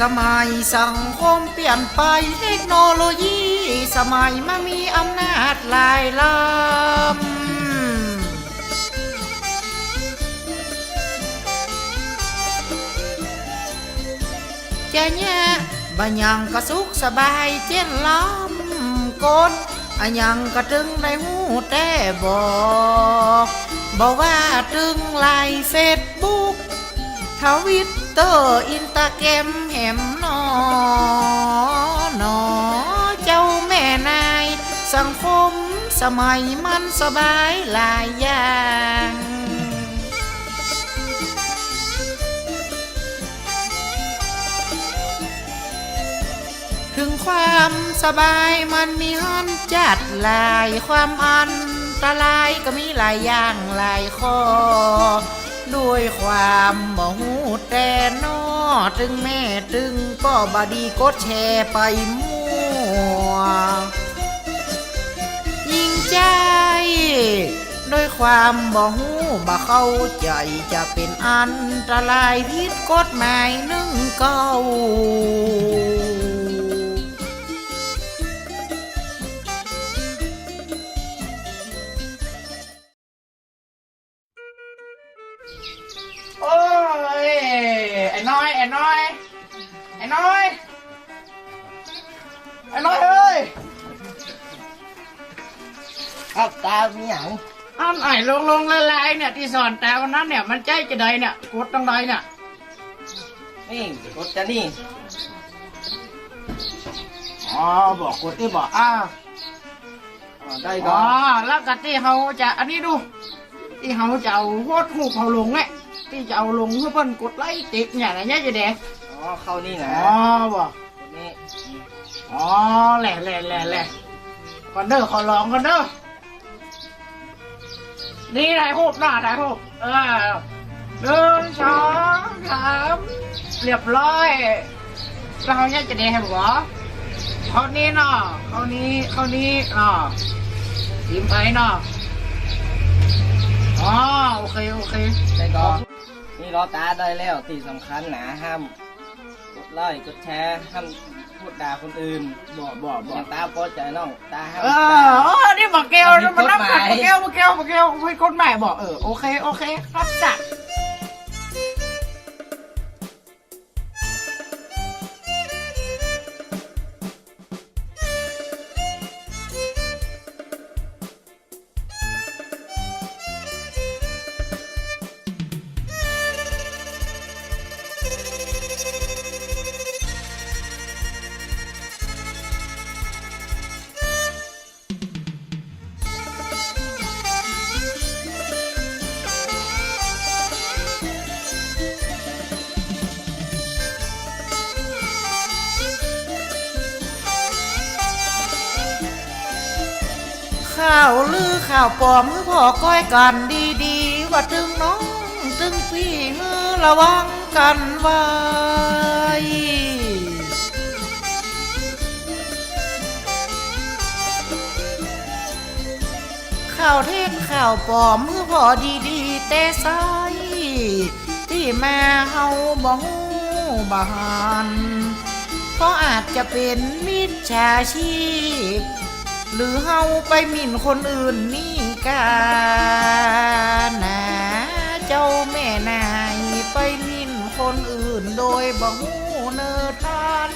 สมัยสังคมเปลี่ยนไปเทคโนโลยี สมัยมามีอำนาจหลายลำจะแย่บัญญังก็สุขสบายเช่นล้ำกดอะยังก็ตึงได้หูแต่บอกบอกว่าตึงไลน์เฟซบุ๊ก ทวิตเตอร์อินตาแกรมแหมนอหนอเจ้าแม่นาย สังคมสมัยมันสบายหลายอย่างถึงความสบายมันมีฮันจัดหลายความอันตรายก็มีหลายอย่างหลายข้อ ด้วยความบ่หูแต่นอถึงแม่ถึงก็บาดีกดแชร์ไปมั่วยิ่งใจ ด้วยความบ่หูบ่เข้าใจจะเป็นอันตรายผิดกฎหมายหนึ่งเก้า ไอ้น้อยไอ้น้อย ไอ้น้อย ไอ้น้อยเอ้ยครับตามีหยังอ้าวไอ้ลงลงละลายเนี่ยที่สอนแต่วันนั้นเนี่ยมันใจจะได้เนี่ยกดตรงใดเนี่ยนี่กดจะนี่อ๋อบอกกดที่บอกอ้าวอ๋อได้อ๋ก็อแล้วก็ที่เขาจะอันนี้ดู ที่เขาจะเอาโพดหูเขาลงเนี่ย ที่จะเอาลงเพื่อเพิ่นกดไลค์ติดอย่างไรเนี่ยจะแดงอ๋อเข้านี่นะอ๋อบอกกดนี่อ๋อแหล่แหล่แหล่แหล่คอนเดอร์ขอลองคอนเดอร์นี่ถ่ายรูปหน้าถ่ายรูปเออหนึ่งสองสามเรียบร้อยแล้วเขาเนี่ยจะได้ให้บอกว่าเขานี้เนาะเขานี้เขานี้เนาะทีมไปเนาะอ๋อโอเค โอเคได้ก็นี่ รอตาได้แล้วที่สำคัญนะห้ามกดไลค์กดแชร์ห้ามพูดด่าคนอื่นบอกบอกบออกย่างตาพอใจน้องตาห้ามเออเออนี่บอกเกลมันนับกันบอกเกลบอกเกลบอกเกลให้คนใหม่บอกเออโอเคโอเครับจัด ข่าวลือข่าวปลอมคือพอก้อยกันดีๆ ว่าตึงน้องตึงพี่มือระวังกันไว้ข่าวเทศข่าวปลอมคือพอดีๆ แต่ใสที่แมาเฮาบ่ฮู้บ่หันเพราะอาจจะเป็นมิจฉาชีพ หรือเฮาไปหมิ่นคนอื่นนี่กานะเจ้าแม่นายไปหมิ่นคนอื่นโดยบ่ฮู้เนิทัน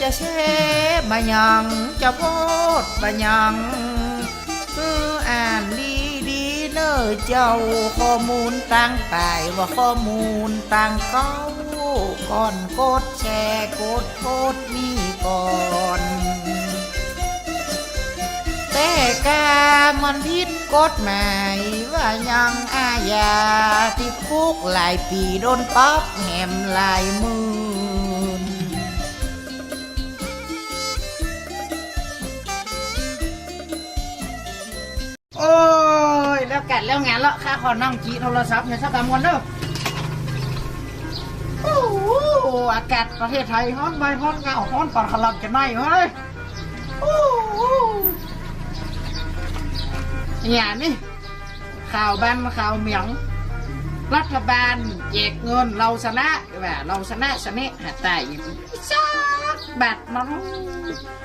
จะแช่บะยังจะโพดบะยัง เนอเจ้าข้อมูลต่างตายว่าข้อมูลต่างเก้าก่อนกดแชร์กดโพดนี่ก่อนแต่กามันผิดกฎหมายว่ายังอาญาติดคุกหลายปีโดนปรับแหมหลายมื่น ดแล้วงานแล้วข้าขอนั่งจีโทรศัพท์เนี่ยสักกำกันเด้อโอ้โหอากาศประเทศไทยฮ้อนใบฮ้อนเงาฮ้อนปอดขลับจะไหนเฮ้ยโอ้โหอย่างนี้ข่าวบ้านข่าวเหมียง รัฐบาลแจกเงินเราชนะว่าเราชนะชนะหาตายอย่างนี้ซักบาทมัน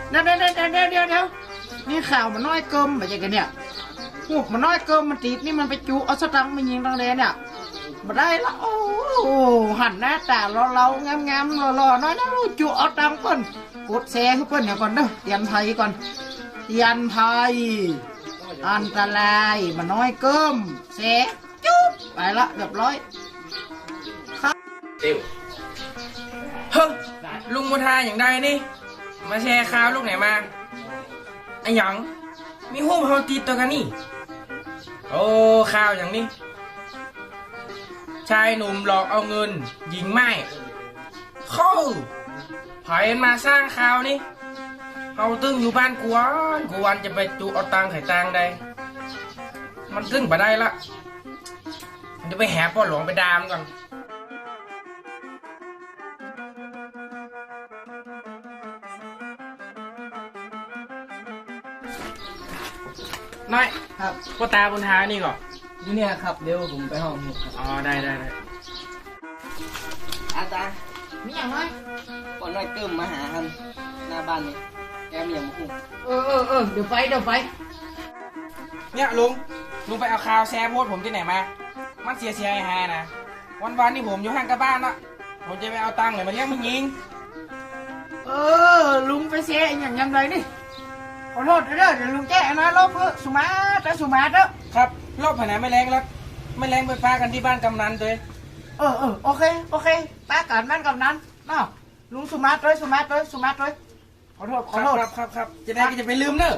เดี๋ยวเดี๋ยวเดี๋ยวเดี๋ยวเดี๋ยวเดี๋ยวนี่ข่าวมันน้อยเกิมแบบกันเนี่ย หูมันน้อยเกิมมันติดนี่มันไปจุเอาสตังค์มายิงตังแดนเนี่ยมาได้ละโอ้โหหันหน้าตาเราเรางามงามๆหล่อๆน้อยนะจุเอาตังค์เพิ่นกดแชร์ให้เพิ่นเนี่ยก่อนเด้อเตรียมไทยก่อนเตรียมไทยอันตรายมันน้อยเกิมเสจุ๊บไปละเรียบร้อยเฮ้ยลุงบุญทาอย่างใดนี่ มาแชร์ข่าวลูกไหนมาไอ้หยังมีหูเฮาติดตัวกันนี่ โอ้ข่าวอย่างนี้ ชายหนุ่มหลอกเอาเงินหญิงไม่เข้าไผมาสร้างข่าวนี่เฮาตึงอยู่บ้านกวนกวนจะไปจูเอาตังไข่ตังค์ใดมันตึงบ่ได้ละมันจะไปแหป้อหลวงไปดามก่อนน้อยครับพ่อตาบุญทานี่ก่อนอยู่เนี่ยครับเดี๋ยวผมไปห้องนี้ครับอ๋อได้ได้ได้อาจารย์มีอย่างไรก่อนน้อยเติมมาหาครับหน้าบ้านนี่แกมีอย่างมุกเออเออเออเดี๋ยวไปเดี๋ยวไปเนี่ยลุงลุงไปเอาข่าวแชร์โพสต์ผมที่ไหนมา มันเสียเสียหายๆนะ วันวันๆนี่ผมอยู่ห้างกับบ้านละผมจะไปเอาตังค์เลยมาเลี้ยงมึงยิง เออลุงไปเสียอหย่างยังไงนี่ ขอโทษเด้อเดี๋ยวลุงแจ้งนะลบเพื่อสุมาแต่สุมาเด้อครับรอบผนังไม่แรงแล้วไม่แรงไปปากันที่บ้านกำนันเลยเออเออโอเคโอเคป้ากันนั่นกับนั้นเนาะลุงสุมาด้วยสุมาด้วยสุมาด้วยขอโทษขคอรับโทษครับครับครับจะได้ก็จะไปลืมเนอะ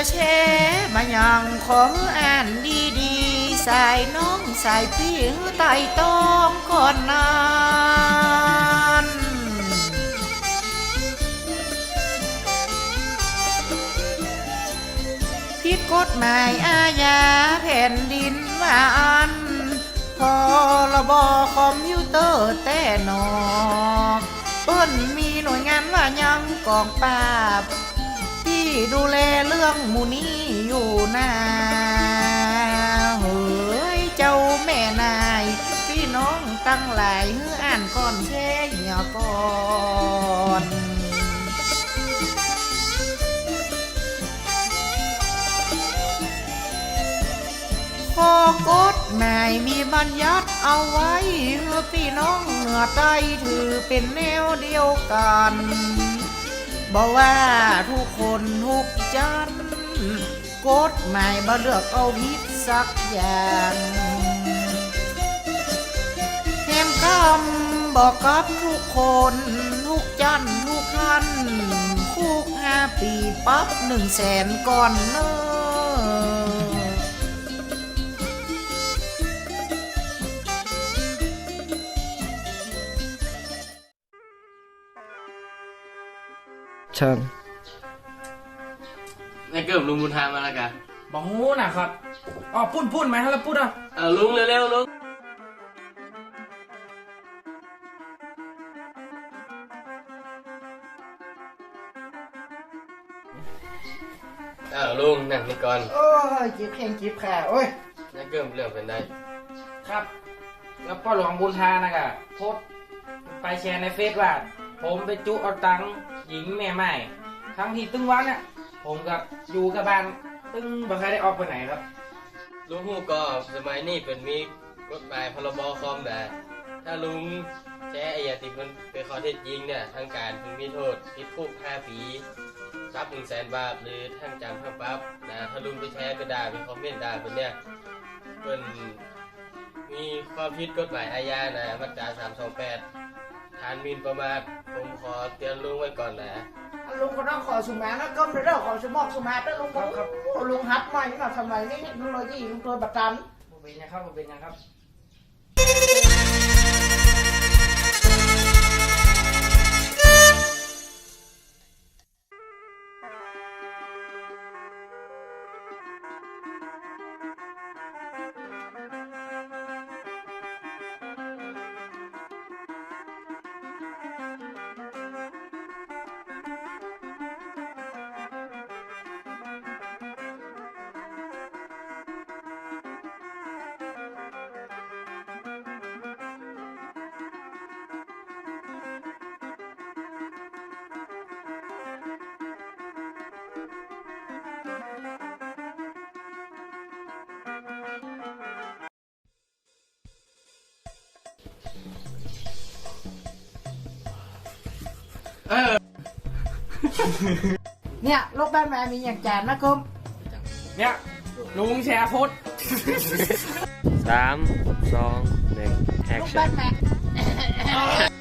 จะแชร์มาอย่างของอ่านดีๆ สายน้องสายพี่ไต่ต้องก่อนนานผิดกฎหมายอาญาแผ่นดินว่าอันพอระบอคอมพิวเตอร์แต่นอเปิ้นมีหน่วยงานว่ายังกองปราบ ที่ดูแลเรื่องหมูนี้อยู่นาเฮ้ยเจ้าแม่นาย พี่น้องตั้งหลายเฮืออ่านก่อนแช่เหี่ยก่อนข้อกฎหมายมีบัญญัติเอาไว้เพื่อพี่น้องเหนือใต้ถือเป็นแนวเดียวกัน บอกว่าทุกคนทุกจันกฎหมายบ่เลือกเอาผิดสักอย่างแถมคำบอกกับทุกคนทุกจันทุกท่านคุกห้าปีปั๊บหนึ่งแสนก่อนเนอะเชิญนายเกิบลุงบุญธามาแล้วกันบอกโหนะครับอ๋อปุ้นปุ้นไหมฮะแล้วปุ้นอะเออลุงเร็วๆลุงเออลุงนั่งนี่ก่อนโอ้ยจีบแข้งจีบขาโอ้ยนายเกิบเรื่องเป็นได้ครับ แล้วพ่อหลวงบุญทานะกะโพสต์ไปแชร์ในเฟซว่า ผมไปจุเอาตังค์ หญิงแม่ใหม่ทั้งที่ตึงวันน่ะผมกับอยู่กับบ้านตึงบ่เคยได้ออกไปไหนครับลุงฮู้ก็สมัยนี้เป็นมีกฎหมายพรบคอมแต่ถ้าลุงแชร์ไอ้ยาติมันเป็นข้อเท็จจริงเนี่ยทางการถึงมีโทษติดคุก5ปีปรับ1แสนบาทหรือทั้งจำทั้งปรับนะถ้าลุงไปแชร์ไปด่าไปคอมเมนต์ด่าเป็นเนี่ยเพิ่นมีความผิดกฎหมายอาญานะมาตรา328ฐานหมินประมาท ผมขอเตือนลุงไว้ก่อนนะลุงก็ต้องขอสุมานะก้มเด้อขอสมอกสมาเด้อลุงก็ลุงฮัดใหม่นี่เราทำไมนี่เทคโนโลยีลุงตัวประกันผมเป็นนะครับผมเป็นนะครับ เนี่ยลูกบ้านแม่มีอย่างแจนนะก้มเนี่ยลุงแชร์โพสต์สามสองหนึ่งแอคลูกชั่บ้านน แม่